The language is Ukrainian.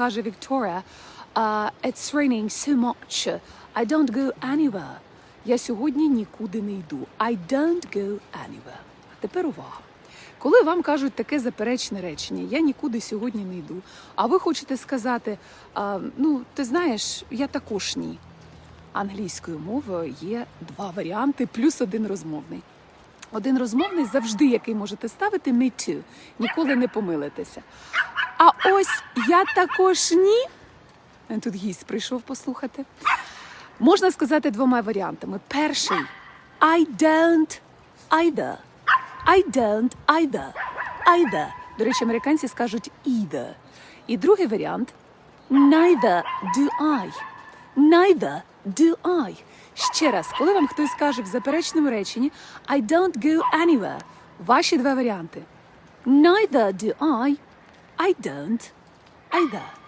Каже Вікторія, uh, it's raining so much. I don't go anywhere. Я сьогодні нікуди не йду. I don't go anywhere. А тепер увага. Коли вам кажуть таке заперечне речення, я нікуди сьогодні не йду, а ви хочете сказати, а, ну, ти знаєш, я також ні. Англійською мовою є два варіанти, плюс один розмовний. Один розмовний завжди, який можете ставити, me too. Ніколи не помилитеся. А ось я також ні. Тут гість прийшов послухати. Можна сказати двома варіантами. Перший I don't either. I don't either. Either. До речі, американці скажуть either. І другий варіант neither do I. Neither do I. Ще раз, коли вам хтось скаже в заперечному реченні I don't go anywhere. Ваші два варіанти. Neither do I. I don't either.